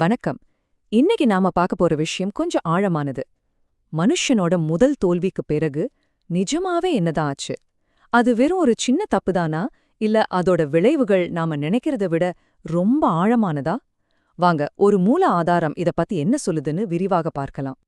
வணக்கம். இன்னைக்கு நாம பார்க்க போற விஷயம் கொஞ்சம் ஆழமானது. மனுஷனோட முதல் தோல்விக்கு பிறகு நிஜமாவே என்னதான் ஆச்சு? அது வெறும் ஒரு சின்ன தப்புதானா இல்ல அதோட விளைவுகள் நாம நினைக்கிறத விட ரொம்ப ஆழமானதா? வாங்க ஒரு மூல ஆதாரம் இத பத்தி என்ன சொல்லுதுன்னு விரிவாக பார்க்கலாம்.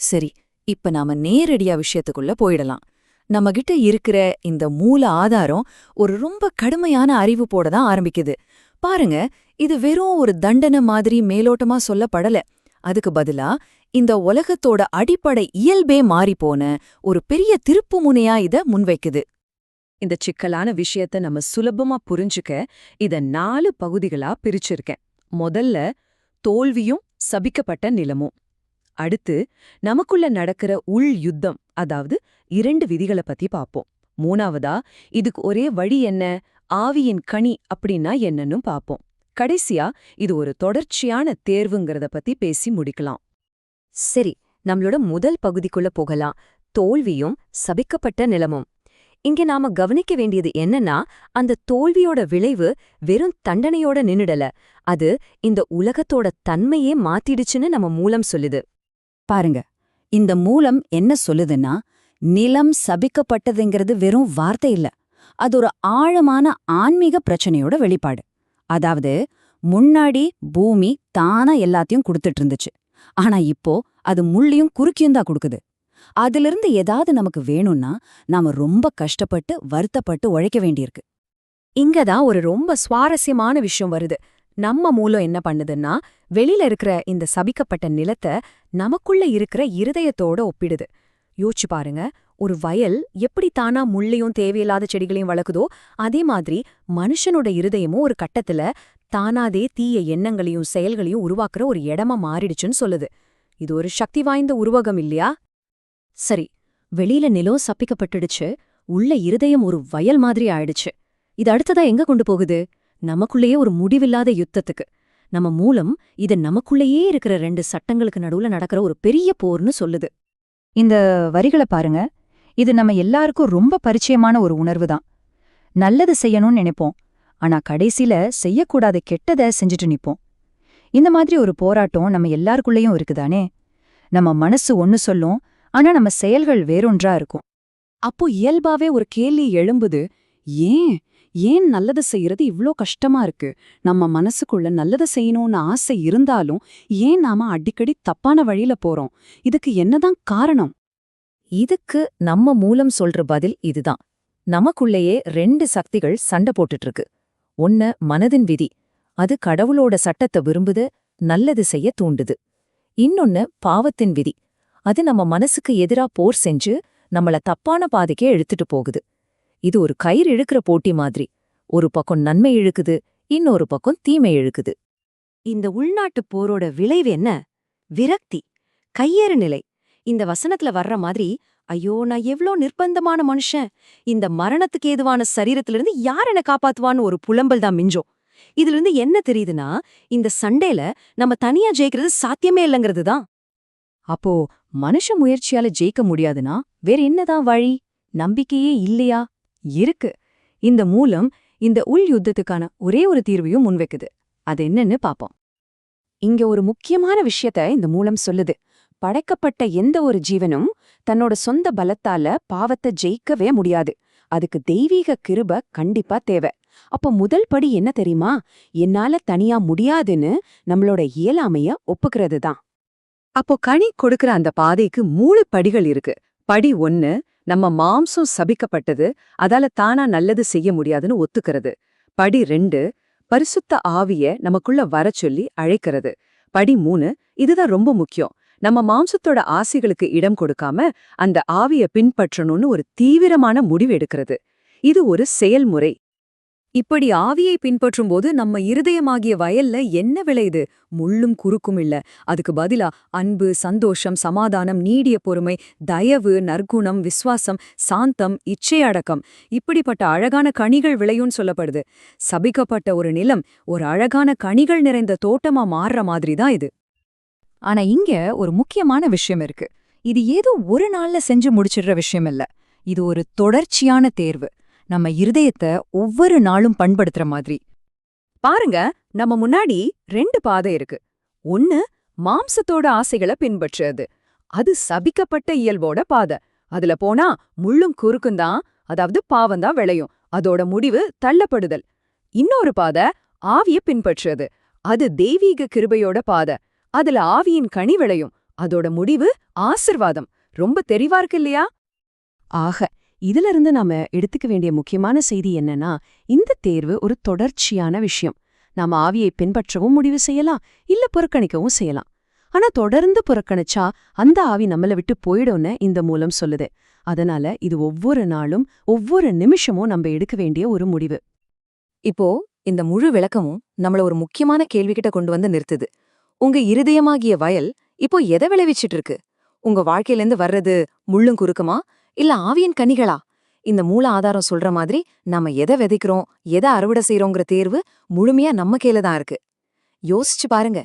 சரி இப்ப நாம நேரடியா விஷயத்துக்குள்ள போயிடலாம். நம்மகிட்ட இருக்கிற இந்த மூல ஆதாரம் ஒரு ரொம்ப கடுமையான அறிவு போட தான் ஆரம்பிக்குது. பாருங்க இது வெறும் ஒரு தண்டனை மாதிரி மேலோட்டமா சொல்லப்படல. அதுக்கு பதிலா இந்த உலகத்தோட அடிப்படை இயல்பே மாறிப்போன ஒரு பெரிய திருப்புமுனையா இத முன்வைக்குது. இந்த சிக்கலான விஷயத்த நம்ம சுலபமா புரிஞ்சுக்க இத நாலு பகுதிகளா பிரிச்சிருக்கேன். முதல்ல தோல்வியும் சபிக்கப்பட்ட நிலமும். அடுத்து நமக்குள்ள நடக்கிற உள் யுத்தம் அதாவது இரண்டு விதிகளை பத்தி பாப்போம். மூணாவதா இதுக்கு ஒரே வழி என்ன? ஆவியின் கனி அப்படின்னா என்னன்னு பார்ப்போம் கடைசியா இது ஒரு தொடர்ச்சியான தேர்வுங்கிறத பத்தி பேசி முடிக்கலாம். சரி நம்மளோட முதல் பகுதிக்குள்ள போகலாம். தோல்வியும் சபிக்கப்பட்ட நிலமும். இங்க நாம கவனிக்க வேண்டியது என்னன்னா அந்த தோல்வியோட விளைவு வெறும் தண்டனையோட நின்னுடல. அது இந்த உலகத்தோட தன்மையே மாத்திடுச்சுன்னு நம்ம மூலம் சொல்லுது. பாருங்க இந்த மூலம் என்ன சொல்லுதுன்னா நிலம் சபிக்கப்பட்டதுங்கிறது வெறும் வார்த்தை இல்ல. அது ஒரு ஆழமான ஆன்மீக பிரச்சனையோட வெளிப்பாடு. அதாவது முன்னாடி பூமி தானா எல்லாத்தையும் கொடுத்துட்டு இருந்துச்சு ஆனா இப்போ அது முள்ளியும் குறுக்கியும் தான் கொடுக்குது. அதிலிருந்து ஏதாவது நமக்கு வேணும்னா நாம ரொம்ப கஷ்டப்பட்டு வருத்தப்பட்டு உழைக்க வேண்டியிருக்கு. இங்கதான் ஒரு ரொம்ப சுவாரஸ்யமான விஷயம் வருது. நம்ம மூலம் என்ன பண்ணுதுன்னா வெளியில இருக்கிற இந்த சபிக்கப்பட்ட நிலத்தை நமக்குள்ள இருக்கிற இருதயத்தோட ஒப்பிடுது. யோசிச்சு பாருங்க ஒரு வயல் எப்படி தானா முள்ளையும் தேவையில்லாத செடிகளையும் வளர்க்குதோ அதே மாதிரி மனுஷனோட இருதயமும் ஒரு கட்டத்துல தானாதே தீய எண்ணங்களையும் செயல்களையும் உருவாக்குற ஒரு இடமா மாறிடுச்சுன்னு சொல்லுது. இது ஒரு சக்தி வாய்ந்த உருவகம் இல்லையா? சரி வெளியில நிலம் சப்பிக்கப்பட்டுடுச்சு உள்ள இருதயம் ஒரு வயல் மாதிரி ஆயிடுச்சு. இது அடுத்ததா எங்க கொண்டு போகுது? நமக்குள்ளேயே ஒரு முடிவில்லாத யுத்தத்துக்கு. நம்ம மூலம் இது நமக்குள்ளேயே இருக்கிற ரெண்டு சட்டங்களுக்கு நடுவுல நடக்கிற ஒரு பெரிய போர்னு சொல்லுது. இந்த வரிகளை பாருங்க. இது நம்ம எல்லாருக்கும் ரொம்ப பரிச்சயமான ஒரு உணர்வு தான் நல்லது செய்யணும்னு நினைப்போம். ஆனா கடைசில செய்யக்கூடாத கெட்டத செஞ்சுட்டு நிப்போம். இந்த மாதிரி ஒரு போராட்டம் நம்ம எல்லாருக்குள்ளேயும் இருக்குதானே? நம்ம மனசு ஒன்னு சொல்லும் ஆனா நம்ம செயல்கள் வேறொன்றா இருக்கும். அப்போ இயல்பாவே ஒரு கேள்வி எழும்புது ஏன்? ஏன் நல்லது செய்யறது இவ்ளோ கஷ்டமா இருக்கு? நம்ம மனசுக்குள்ள நல்லது செய்யணும்னு ஆசை இருந்தாலும் ஏன் நாம அடிக்கடி தப்பான வழியில போறோம்? இதுக்கு என்னதான் காரணம்? இதுக்கு நம்ம மூலம் சொல்ற பதில் இதுதான். நமக்குள்ளேயே ரெண்டு சக்திகள் சண்டை போட்டுட்டு இருக்கு ஒன்னு மனதின் விதி. அது கடவுளோட சட்டத்தை விரும்புது நல்லது செய்ய தூண்டுது. இன்னொன்னு பாவத்தின் விதி. அது நம்ம மனசுக்கு எதிரா போர் செஞ்சு நம்மள தப்பான பாதைக்கே இழுத்துட்டு போகுது. இது ஒரு கயிறு இழுக்கிற போட்டி மாதிரி. ஒரு பக்கம் நன்மை இழுக்குது இன்னொரு பக்கம் தீமை இழுக்குது. இந்த உள்நாட்டுப் போரோட விளைவு என்ன? விரக்தி. கையேறு நிலை. இந்த வசனத்துல வர்ற மாதிரி ஐயோ நான் எவ்ளோ நிர்பந்தமான மனுஷன். இந்த மரணத்துக்கு ஏதுவான சரீரத்திலிருந்து யார் என்ன காப்பாத்துவான்னு ஒரு புலம்பல் தான் மிஞ்சோம். இதிலிருந்து என்ன தெரியுதுன்னா இந்த சண்டேல நம்ம தனியா ஜெயிக்கிறது சாத்தியமே இல்லைங்கிறது தான். அப்போ மனுஷ முயற்சியால ஜெயிக்க முடியாதுன்னா வேற என்னதான் வழி? நம்பிக்கையே இல்லையா? இருக்கு. இந்த மூலம் இந்த உள் யுத்தத்துக்கான ஒரே ஒரு தீர்வையும் முன்வைக்குது. அது என்னன்னு பாப்போம். இங்க ஒரு முக்கியமான விஷயத்த இந்த மூலம் சொல்லுது. படைக்கப்பட்ட எந்த ஒரு ஜீவனும் தன்னோட சொந்த பலத்தால பாவத்தை ஜெயிக்கவே முடியாது. அதுக்கு தெய்வீக கிருப கண்டிப்பா தேவை. அப்போ முதல் படி என்ன தெரியுமா? என்னால தனியா முடியாதுன்னு நம்மளோட இயலாமைய ஒப்புக்கிறது தான் அப்போ கனி கொடுக்கிற அந்த பாதைக்கு மூணு படிகள் இருக்கு. படி ஒன்னு நம்ம மாம்சம் சபிக்கப்பட்டது அதால தானா நல்லது செய்ய முடியாதுன்னு ஒத்துக்கிறது. படி ரெண்டு பரிசுத்த ஆவிய நமக்குள்ள வர சொல்லி அழைக்கிறது. படி மூணு இதுதான் ரொம்ப முக்கியம். நம்ம மாம்சத்தோட ஆசைகளுக்கு இடம் கொடுக்காம அந்த ஆவிய பின்பற்றணும்னு ஒரு தீவிரமான முடிவு எடுக்கிறது. இது ஒரு செயல்முறை. இப்படி ஆவியை பின்பற்றும் போது நம்ம இருதயமாகிய வயல்ல என்ன விளையுது முள்ளும் குறுக்கும் இல்ல. அதுக்கு பதிலா அன்பு சந்தோஷம் சமாதானம் நீடிய பொறுமை தயவு நற்குணம் விஸ்வாசம் சாந்தம் இச்சையடக்கம் இப்படிப்பட்ட அழகான கனிகள் விளையும்னு சொல்லப்படுது. சபிக்கப்பட்ட ஒரு நிலம் ஒரு அழகான கனிகள் நிறைந்த தோட்டமா மாறுற மாதிரி தான் இது. ஆனா இங்க ஒரு முக்கியமான விஷயம் இருக்கு. இது ஏதோ ஒரு நாள்ல செஞ்சு முடிச்சிடுற விஷயம் இல்ல. இது ஒரு தொடர்ச்சியான தேர்வு. நம்ம இருதயத்தை ஒவ்வொரு நாளும் பண்படுத்துற மாதிரி. பாருங்க நம்ம முன்னாடி ரெண்டு பாதை இருக்கு. ஒன்னு மாம்சத்தோட ஆசைகளை பின்பற்றுறது. அது சபிக்கப்பட்ட இயல்போட பாதை. அதுல போனா முள்ளும் குறுக்கும் தான் அதாவது பாவம்தான் விளையும். அதோட முடிவு தள்ளப்படுதல். இன்னொரு பாதை ஆவிய பின்பற்றுறது. அது தெய்வீக கிருபையோட பாதை. அதுல ஆவியின் கனி விளையும். அதோட முடிவு ஆசிர்வாதம். ரொம்ப தெரிவா இருக்கு இல்லையா? ஆக இதுல இருந்து நாம எடுத்துக்க வேண்டிய முக்கியமான செய்தி என்னன்னா இந்த தேர்வு ஒரு தொடர்ச்சியான விஷயம். நாம ஆவியை பின்பற்றவும் முடிவு செய்யலாம் இல்ல புறக்கணிக்கவும் செய்யலாம். ஆனா தொடர்ந்து புறக்கணிச்சா அந்த ஆவி நம்மள விட்டு போயிடும்னு இந்த மூலம் சொல்லுது. அதனால இது ஒவ்வொரு நாளும் ஒவ்வொரு நிமிஷமும் நம்ம எடுக்க வேண்டிய ஒரு முடிவு. இப்போ இந்த முழு விளக்கமும் நம்மள ஒரு முக்கியமான கேள்விகிட்ட கொண்டு வந்து நிறுத்துது. உங்க இருதயமாகிய வயல் இப்போ எதை விளைவிச்சிட்டு இருக்கு உங்க வாழ்க்கையிலேருந்து வர்றது முள்ளும் குறுக்குமா? இல்ல ஆவியின் கனிகளா? இந்த மூல ஆதாரம் சொல்ற மாதிரி நாம எதை விதைக்கிறோம் எதை அறுவடை செய்யறோங்கிற தேர்வு முழுமையா நம்ம கையில தான் இருக்கு. யோசிச்சு பாருங்க.